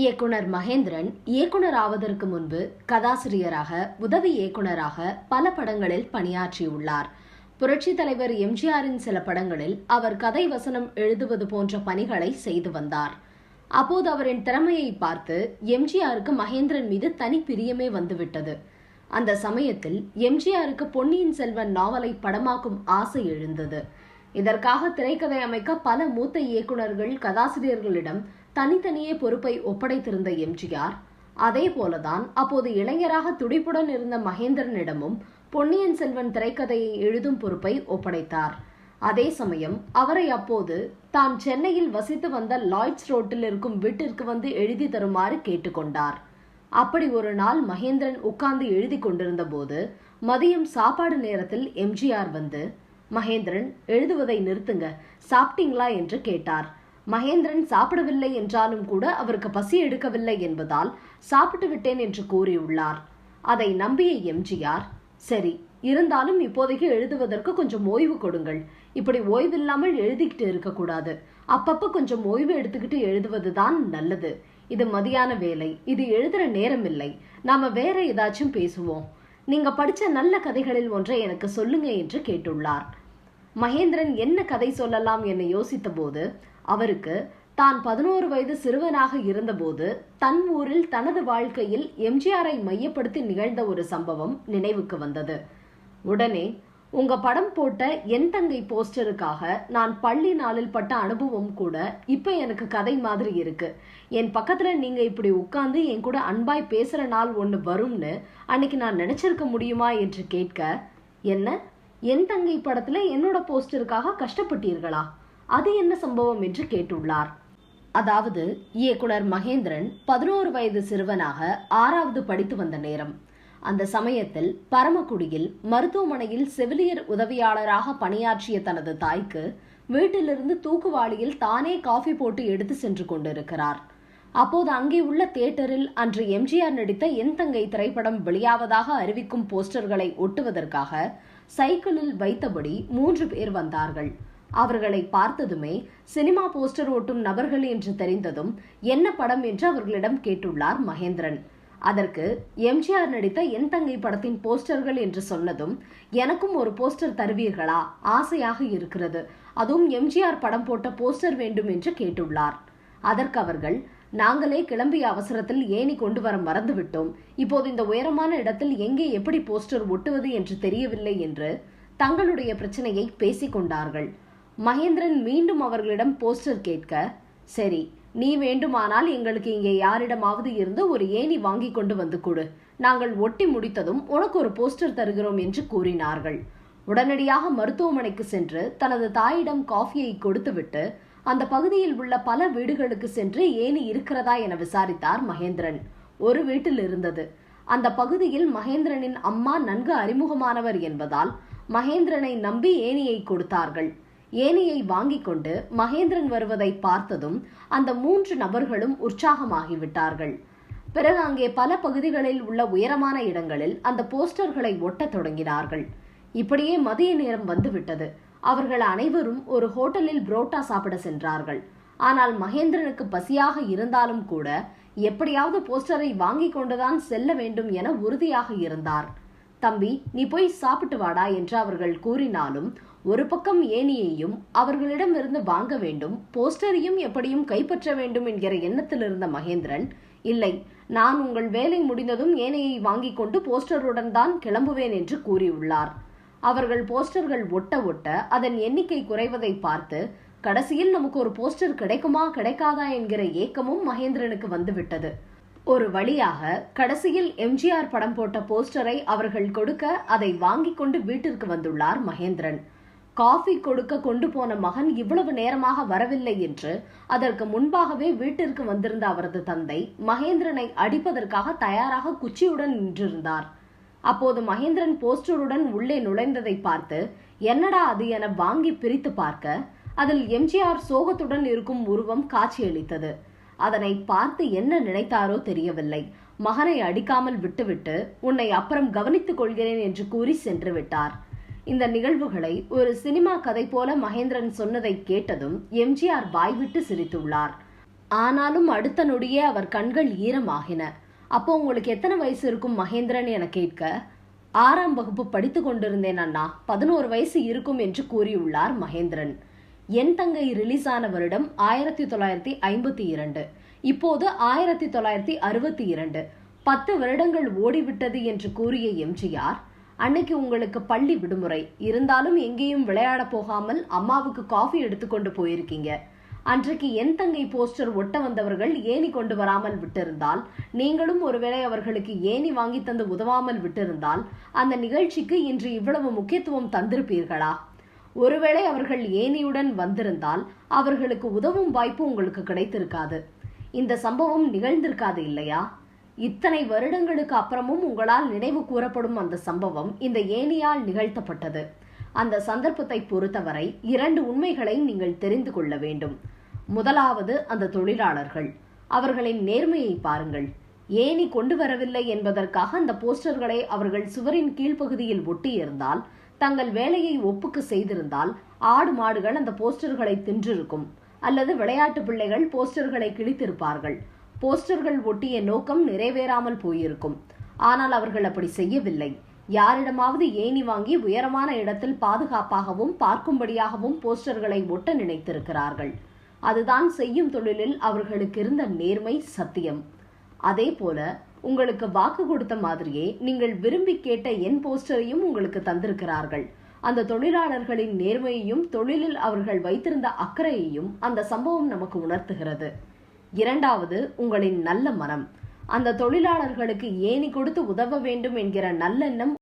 இயக்குனர் மகேந்திரன் இயக்குனர் ஆவதற்கு முன்பு கதாசிரியராக உதவி இயக்குனராக பல படங்களில் பணியாற்றியுள்ளார். புரட்சி தலைவர் எம்ஜிஆரின் சில படங்களில் அவர் கதை வசனம் எழுதுவது போன்ற பணிகளை செய்து வந்தார். அப்போது அவரின் திறமையை பார்த்து எம்ஜிஆருக்கு மகேந்திரன் மீது தனி பிரியமே வந்துவிட்டது. அந்த சமயத்தில் எம்ஜிஆருக்கு பொன்னியின் செல்வன் நாவலை படமாக்கும் ஆசை எழுந்தது. இதற்காக திரைக்கதை அமைக்க பல மூத்த இயக்குனர்கள் கதாசிரியர்களிடம் தனித்தனியே பொறுப்பை ஒப்படைத்திருந்த எம்ஜிஆர் அதே போலதான் அப்போது இளைஞராக துடிப்புடன் இருந்த மகேந்திரனிடமும் பொன்னியின் செல்வன் திரைக்கதையை எழுதும் பொறுப்பை ஒப்படைத்தார். அதே சமயம் அவரை அப்போது தான் சென்னையில் வசித்து வந்த லாய்ட்ஸ் ரோட்டில் இருக்கும் வீட்டிற்கு வந்து எழுதி தருமாறு கேட்டுக்கொண்டார். அப்படி ஒரு நாள் மகேந்திரன் உட்கார்ந்து எழுதி கொண்டிருந்த போது மதியம் சாப்பாடு நேரத்தில் எம்ஜிஆர் வந்து மகேந்திரன் எழுதுவதை நிறுத்துங்க சாப்பிட்டீங்களா? என்று கேட்டார். மகேந்திரன் சாப்பிடவில்லை என்றாலும் கூட அவருக்கு பசி எடுக்கவில்லை என்பதால் சாப்பிட்டு விட்டேன் என்று கூறியுள்ளார். அதை நம்பிய எம்ஜிஆர் சரி இருந்தாலும் இப்போதைக்கு எழுதுவதற்கு கொஞ்சம் ஓய்வு கொடுங்கள். இப்படி ஓய்வில்லாமல் எழுதிக்கிட்டு இருக்கக்கூடாது. அப்பப்ப கொஞ்சம் ஓய்வு எடுத்துக்கிட்டு எழுதுவதுதான் நல்லது. இது மதியான வேலை. இது எழுதுற நேரம் இல்லை நாம வேற ஏதாச்சும் பேசுவோம். நீங்க படிச்ச நல்ல கதைகளில் ஒன்றை எனக்கு சொல்லுங்க என்று கேட்டுள்ளார். மகேந்திரன் என்ன கதை சொல்லலாம் என யோசித்த போது அவருக்கு தான் பதினோரு வயது சிறுவனாக இருந்தபோது தன் ஊரில் தனது வாழ்க்கையில் எம்ஜிஆரை மையப்படுத்தி நிகழ்ந்த ஒரு சம்பவம் நினைவுக்கு வந்தது. உடனே உங்க படம் போட்ட என் தங்கை போஸ்டருக்காக நான் பள்ளி நாளில் பட்ட அனுபவம் கூட இப்ப எனக்கு கதை மாதிரி இருக்கு. என் பக்கத்துல நீங்க இப்படி உட்கார்ந்து என் கூட அன்பாய் பேசுற நாள் ஒண்ணு வரும்னு அன்னைக்கு நான் நினைச்சிருக்க முடியுமா? என்று கேட்க என்ன? என் தங்கை படத்துல என்னோட போஸ்டருக்காக கஷ்டப்பட்டீர்களா? அது என்ன சம்பவம் என்று கேட்டுள்ளார். அதாவது இயக்குனர் மகேந்திரன் பதினோரு வயது சிறுவனாக ஆறாவது படித்து வந்த நேரம். அந்த சமயத்தில் பரமக்குடியில் மருத்துவமனையில் செவிலியர் உதவியாளராக பணியாற்றிய தனது தாய்க்கு வீட்டிலிருந்து தூக்குவாளியில் தானே காஃபி போட்டு எடுத்து சென்று கொண்டிருக்கிறார். அப்போது அங்கே உள்ள தியேட்டரில் அன்று எம்ஜிஆர் நடித்த என் தங்கை திரைப்படம் வெளியாவதாக அறிவிக்கும் போஸ்டர்களை ஒட்டுவதற்காக சைக்கிளில் வைத்தபடி மூன்று பேர் வந்தார்கள். அவர்களை பார்த்ததுமே சினிமா போஸ்டர் ஓட்டும் நபர்கள் என்று தெரிந்ததும் என்ன படம் என்று அவர்களிடம் கேட்டுள்ளார் மகேந்திரன். அதற்கு எம்ஜிஆர் நடித்த என் தங்கை படத்தின் போஸ்டர்கள் என்று சொன்னதும் எனக்கும் ஒரு போஸ்டர் தருவீர்களா? ஆசையாக இருக்கிறது. அதுவும் எம்ஜிஆர் படம் போட்ட போஸ்டர் வேண்டும் என்று கேட்டுள்ளார். அதற்கு அவர்கள் நாங்களே கிளம்பிய அவசரத்தில் ஏணி கொண்டு வர மறந்துவிட்டோம். இப்போது இந்த உயரமான இடத்தில் எங்கே எப்படி போஸ்டர் ஒட்டுவது என்று தெரியவில்லை என்று தங்களுடைய பிரச்சனையை பேசிக் கொண்டார்கள். மகேந்திரன் மீண்டும் அவர்களிடம் போஸ்டர் கேட்க சரி நீ வேண்டுமானால் எங்களுக்கு இங்கே யாரிடமாவது இருந்து ஒரு ஏணி வாங்கி கொண்டு வந்து கொடு. நாங்கள் ஒட்டி முடித்ததும் உனக்கு ஒரு போஸ்டர் தருகிறோம் என்று கூறினார்கள். உடனடியாக மருத்துவமனைக்கு சென்று தனது தாயிடம் காஃபியை கொடுத்துவிட்டு அந்த பகுதியில் உள்ள பல வீடுகளுக்கு சென்று ஏணி இருக்கிறதா என விசாரித்தார் மகேந்திரன். ஒரு வீட்டில் இருந்தது. அந்த பகுதியில் மகேந்திரனின் அம்மா நன்கு அறிமுகமானவர் என்பதால் மகேந்திரனை நம்பி ஏணியை கொடுத்தார்கள். ஏனையை வாங்கிக் கொண்டு மகேந்திரன் வருவதை பார்த்ததும் அந்த மூன்று நபர்களும் உற்சாகமாகிவிட்டார்கள். பிறகு அங்கே பல பகுதிகளில் உள்ள உயரமான இடங்களில் அந்த போஸ்டர்களை ஒட்டத் தொடங்கினார்கள். இப்படியே மதிய நேரம் வந்துவிட்டது. அவர்கள் அனைவரும் ஒரு ஹோட்டலில் புரோட்டா சாப்பிட சென்றார்கள். ஆனால் மகேந்திரனுக்கு பசியாக இருந்தாலும் கூட எப்படியாவது போஸ்டரை வாங்கி கொண்டுதான் செல்ல வேண்டும் என உறுதியாக இருந்தார். தம்பி நீ போய் சாப்பிட்டு வாடா என்று அவர்கள் கூறினாலும் ஒரு பக்கம் ஏனியையும் அவர்களிடமிருந்து வாங்க வேண்டும் போஸ்டரையும் எப்படியும் கைப்பற்ற வேண்டும் என்கிற எண்ணத்தில் இருந்த மகேந்திரன் இல்லை நான் உங்கள் வேலை முடிந்ததும் ஏனையை வாங்கிக் கொண்டு போஸ்டருடன் தான் கிளம்புவேன் என்று கூறியுள்ளார். அவர்கள் போஸ்டர்கள் ஒட்ட ஒட்ட அதன் எண்ணிக்கை குறைவதை பார்த்து கடைசியில் நமக்கு ஒரு போஸ்டர் கிடைக்குமா கிடைக்காதா என்கிற ஏக்கமும் மகேந்திரனுக்கு வந்துவிட்டது. ஒரு வழியாக கடைசியில் எம்ஜிஆர் படம் போட்ட போஸ்டரை அவர்கள் கொடுக்க அதை வாங்கிக் கொண்டு வீட்டிற்கு வந்துள்ளார் மகேந்திரன். காஃபி கொடுக்க கொண்டு போன மகன் இவ்வளவு நேரமாக வரவில்லை என்று அதற்கு முன்பாகவே வீட்டிற்கு வந்திருந்த அவரது தந்தை மகேந்திரனை அடிப்பதற்காக தயாராக குச்சியுடன் நின்றிருந்தார். அப்போது மகேந்திரன் போஸ்டருடன் உள்ளே நுழைந்ததை பார்த்து என்னடா அது என வாங்கி பிரித்து பார்க்க அதில் எம்ஜிஆர் சோகத்துடன் இருக்கும் உருவம் காட்சியளித்தது. அதனை பார்த்து என்ன நினைத்தாரோ தெரியவில்லை. மகனை அடிக்காமல் விட்டுவிட்டு உன்னை அப்புறம் கவனித்துக் கொள்கிறேன் என்று கூறி சென்று விட்டார். இந்த நிகழ்வுகளை ஒரு சினிமா கதை போல மகேந்திரன் சொன்னதை கேட்டதும் எம்ஜிஆர் வாய்விட்டு சிரித்துள்ளார். ஆனாலும் அடுத்த நொடியே அவர் கண்கள் ஈரமாகின. அப்போ உங்களுக்கு எத்தனை வயசு இருக்கும் மகேந்திரன் என கேட்க ஆறாம் வகுப்பு படித்து கொண்டிருந்தேன் அண்ணா. பதினோரு வயசு இருக்கும் என்று கூறியுள்ளார் மகேந்திரன். என் தங்கை ரிலீஸ் ஆன வருடம் ஆயிரத்தி தொள்ளாயிரத்தி ஐம்பத்தி இரண்டு. இப்போது ஆயிரத்தி தொள்ளாயிரத்தி அறுபத்தி இரண்டு. பத்து வருடங்கள் ஓடிவிட்டது என்று கூறிய எம்ஜிஆர் அன்னைக்கு உங்களுக்கு பள்ளி விடுமுறை. இருந்தாலும் எங்கேயும் விளையாட போகாமல் அம்மாவுக்கு காஃபி எடுத்துக்கொண்டு போயிருக்கீங்க. அன்றைக்கு என் தங்கை போஸ்டர் ஒட்ட வந்தவர்கள் ஏணி கொண்டு வராமல் விட்டிருந்தால் நீங்களும் ஒருவேளை அவர்களுக்கு ஏணி வாங்கி தந்து உதவாமல் விட்டிருந்தால் அந்த நிகழ்ச்சிக்கு இன்று இவ்வளவு முக்கியத்துவம் தந்திருப்பீர்களா? ஒருவேளை அவர்கள் ஏணியுடன் வந்திருந்தால் அவர்களுக்கு உதவும் வாய்ப்பு உங்களுக்கு கிடைத்திருக்காது. இந்த சம்பவம் நிகழ்ந்திருக்காது இல்லையா? இத்தனை வருடங்களுக்கு அப்புறமும் உங்களால் நினைவு கூறப்படும் அந்த சம்பவம் இந்த ஏணியால் நிகழ்த்தப்பட்டது. அந்த சந்தர்ப்பத்தை பொறுத்தவரை இரண்டு உண்மைகளை நீங்கள் தெரிந்து கொள்ள வேண்டும். முதலாவது அந்த தொழிலாளர்கள். அவர்களின் நேர்மையை பாருங்கள். ஏணி கொண்டு வரவில்லை என்பதற்காக அந்த போஸ்டர்களை அவர்கள் சுவரின் கீழ்ப்பகுதியில் ஒட்டியிருந்தால் தங்கள் வேலையை ஒப்புக்கு செய்திருந்தால் ஆடு மாடுகள் அந்த போஸ்டர்களை தின்றிருக்கும். அல்லது விளையாட்டு பிள்ளைகள் போஸ்டர்களை கிழித்திருப்பார்கள். போஸ்டர்கள் ஒட்டிய நோக்கம் நிறைவேறாமல் போயிருக்கும். ஆனால் அவர்கள் அப்படி செய்யவில்லை. யாரிடமாவது ஏணி வாங்கி உயரமான இடத்தில் பாதுகாப்பாகவும் பார்க்கும்படியாகவும் போஸ்டர்களை ஒட்ட நினைத்திருக்கிறார்கள். அதுதான் செய்யும் தொழிலில் அவர்களுக்கு இருந்த நேர்மை சத்தியம். அதே போல உங்களுக்கு வாக்கு கொடுத்த மாதிரியே நீங்கள் விரும்பி கேட்ட என் போஸ்டரையும் உங்களுக்கு தந்திருக்கிறார்கள். அந்த தொழிலாளர்களின் நேர்மையையும் தொழிலில் அவர்கள் வைத்திருந்த அக்கறையையும் அந்த சம்பவம் நமக்கு உணர்த்துகிறது. இரண்டாவது உங்களின் நல்ல மனம். அந்த தொழிலாளர்களுக்கு ஏணி கொடுத்து உதவ வேண்டும் என்கிற நல்லெண்ணம்